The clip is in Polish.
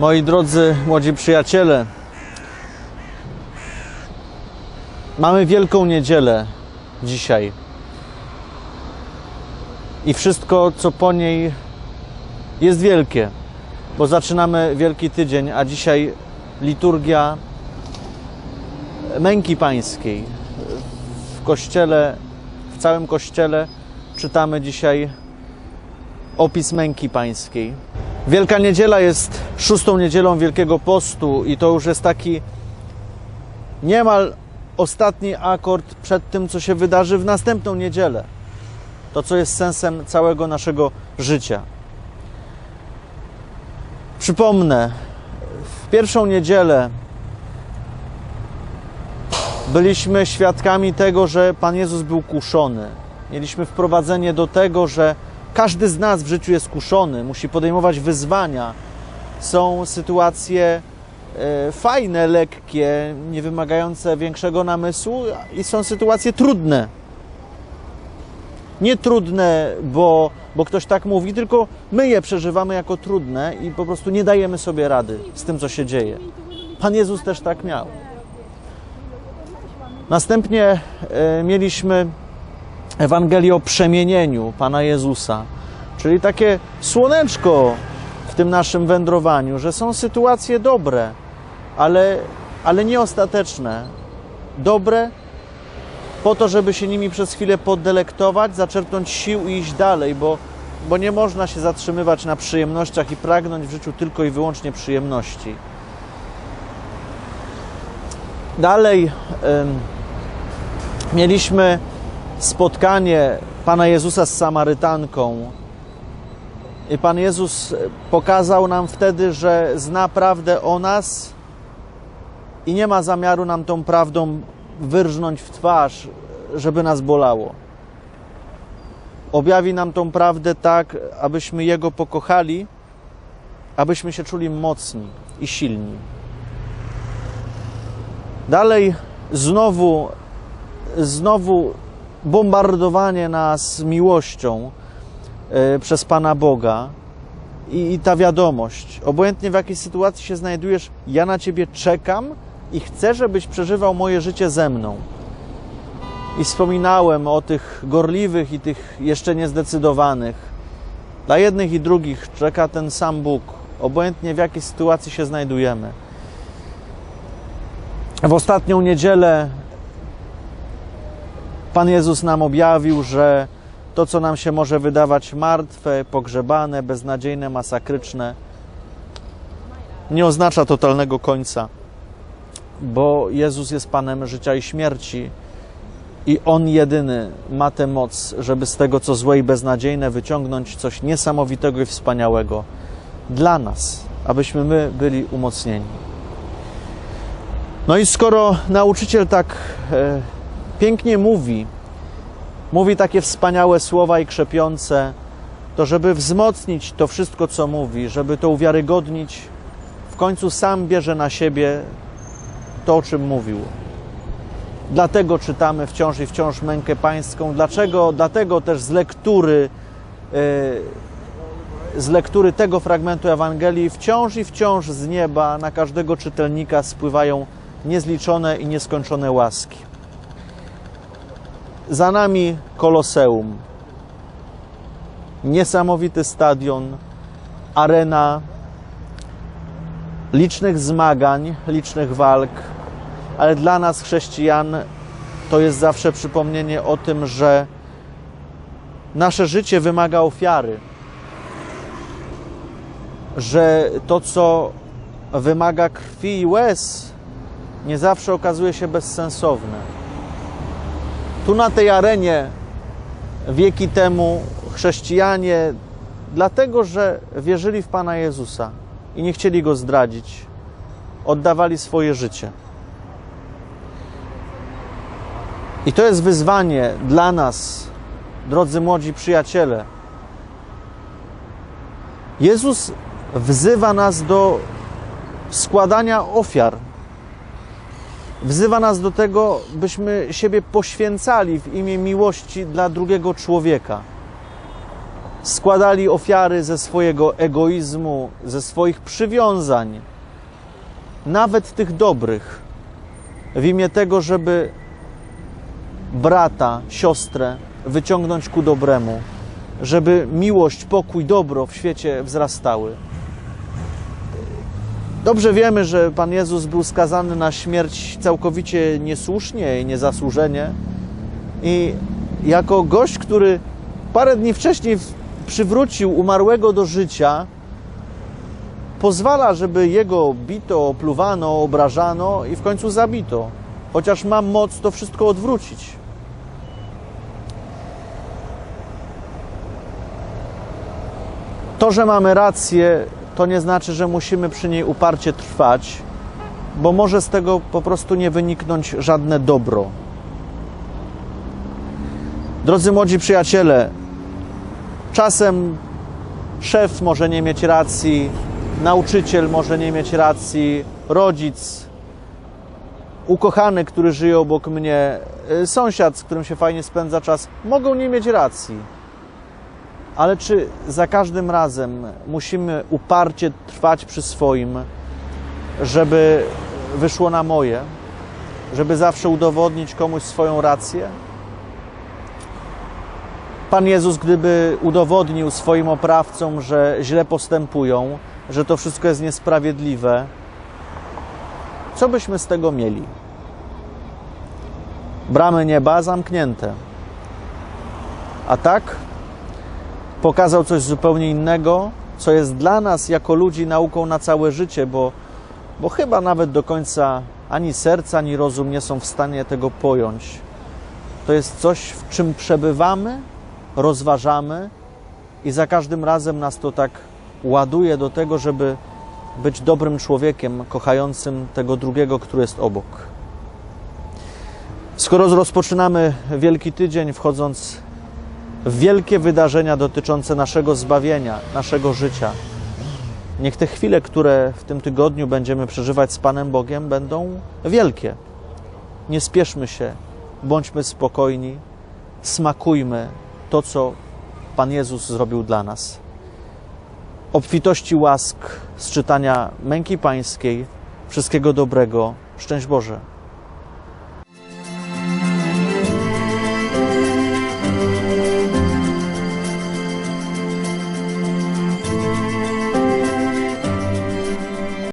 Moi drodzy młodzi przyjaciele, mamy Wielką Niedzielę dzisiaj. I wszystko, co po niej jest wielkie, bo zaczynamy Wielki Tydzień, a dzisiaj liturgia męki pańskiej. W kościele, w całym kościele czytamy dzisiaj opis męki pańskiej. Wielka Niedziela jest szóstą niedzielą Wielkiego Postu i to już jest taki niemal ostatni akord przed tym, co się wydarzy w następną niedzielę. To, co jest sensem całego naszego życia. Przypomnę, w pierwszą niedzielę byliśmy świadkami tego, że Pan Jezus był kuszony. Mieliśmy wprowadzenie do tego, że każdy z nas w życiu jest kuszony, musi podejmować wyzwania. Są sytuacje e, fajne, lekkie, nie wymagające większego namysłu, i są sytuacje trudne. Nie trudne, bo, bo ktoś tak mówi, tylko my je przeżywamy jako trudne i po prostu nie dajemy sobie rady z tym, co się dzieje. Pan Jezus też tak miał. Następnie e, mieliśmy Ewangelię o przemienieniu Pana Jezusa, czyli takie słoneczko w tym naszym wędrowaniu, że są sytuacje dobre, ale, ale nie ostateczne. Dobre po to, żeby się nimi przez chwilę podelektować, zaczerpnąć sił i iść dalej, bo, bo nie można się zatrzymywać na przyjemnościach i pragnąć w życiu tylko i wyłącznie przyjemności. Dalej mieliśmy spotkanie Pana Jezusa z Samarytanką. I Pan Jezus pokazał nam wtedy, że zna prawdę o nas i nie ma zamiaru nam tą prawdą wyrżnąć w twarz, żeby nas bolało. Objawi nam tą prawdę tak, abyśmy Jego pokochali, abyśmy się czuli mocni i silni. Dalej znowu, znowu bombardowanie nas miłością y, przez Pana Boga i ta wiadomość, obojętnie w jakiej sytuacji się znajdujesz, ja na Ciebie czekam i chcę, żebyś przeżywał moje życie ze mną. I wspominałem o tych gorliwych i tych jeszcze niezdecydowanych. Dla jednych i drugich czeka ten sam Bóg, obojętnie w jakiej sytuacji się znajdujemy. W ostatnią niedzielę Pan Jezus nam objawił, że to, co nam się może wydawać martwe, pogrzebane, beznadziejne, masakryczne, nie oznacza totalnego końca, bo Jezus jest Panem życia i śmierci i On jedyny ma tę moc, żeby z tego, co złe i beznadziejne, wyciągnąć coś niesamowitego i wspaniałego dla nas, abyśmy my byli umocnieni. No i skoro nauczyciel tak e, pięknie mówi, mówi takie wspaniałe słowa i krzepiące, to żeby wzmocnić to wszystko, co mówi, żeby to uwiarygodnić, w końcu sam bierze na siebie to, o czym mówił. Dlatego czytamy wciąż i wciąż mękę pańską. Dlaczego? Dlatego też z lektury, z lektury tego fragmentu Ewangelii wciąż i wciąż z nieba na każdego czytelnika spływają niezliczone i nieskończone łaski. Za nami Koloseum. Niesamowity stadion, arena licznych zmagań, licznych walk, ale dla nas, chrześcijan, to jest zawsze przypomnienie o tym, że nasze życie wymaga ofiary, że to, co wymaga krwi i łez, nie zawsze okazuje się bezsensowne. Tu na tej arenie wieki temu chrześcijanie, dlatego że wierzyli w Pana Jezusa i nie chcieli go zdradzić, oddawali swoje życie. I to jest wyzwanie dla nas, drodzy młodzi przyjaciele. Jezus wzywa nas do składania ofiar. Wzywa nas do tego, byśmy siebie poświęcali w imię miłości dla drugiego człowieka. składali ofiary ze swojego egoizmu, ze swoich przywiązań, nawet tych dobrych, w imię tego, żeby brata, siostrę wyciągnąć ku dobremu, żeby miłość, pokój, dobro w świecie wzrastały. Dobrze wiemy, że Pan Jezus był skazany na śmierć całkowicie niesłusznie i niezasłużenie. I jako gość, który parę dni wcześniej przywrócił umarłego do życia, pozwala, żeby jego bito, opluwano, obrażano i w końcu zabito. Chociaż mam moc to wszystko odwrócić. To, że mamy rację, to nie znaczy, że musimy przy niej uparcie trwać, bo może z tego po prostu nie wyniknąć żadne dobro. Drodzy młodzi przyjaciele, czasem szef może nie mieć racji, nauczyciel może nie mieć racji, rodzic, ukochany, który żyje obok mnie, y, sąsiad, z którym się fajnie spędza czas, mogą nie mieć racji. Ale czy za każdym razem musimy uparcie trwać przy swoim, żeby wyszło na moje, żeby zawsze udowodnić komuś swoją rację? Pan Jezus, gdyby udowodnił swoim oprawcom, że źle postępują, że to wszystko jest niesprawiedliwe, co byśmy z tego mieli? Bramy nieba zamknięte. A tak pokazał coś zupełnie innego, co jest dla nas jako ludzi nauką na całe życie, bo, bo chyba nawet do końca ani serce, ani rozum nie są w stanie tego pojąć. To jest coś, w czym przebywamy, rozważamy i za każdym razem nas to tak ładuje do tego, żeby być dobrym człowiekiem, kochającym tego drugiego, który jest obok. Skoro rozpoczynamy Wielki Tydzień, wchodząc wielkie wydarzenia dotyczące naszego zbawienia, naszego życia, niech te chwile, które w tym tygodniu będziemy przeżywać z Panem Bogiem, będą wielkie. Nie spieszmy się, bądźmy spokojni, smakujmy to, co Pan Jezus zrobił dla nas. Obfitości łask z czytania męki pańskiej, wszystkiego dobrego. Szczęść Boże.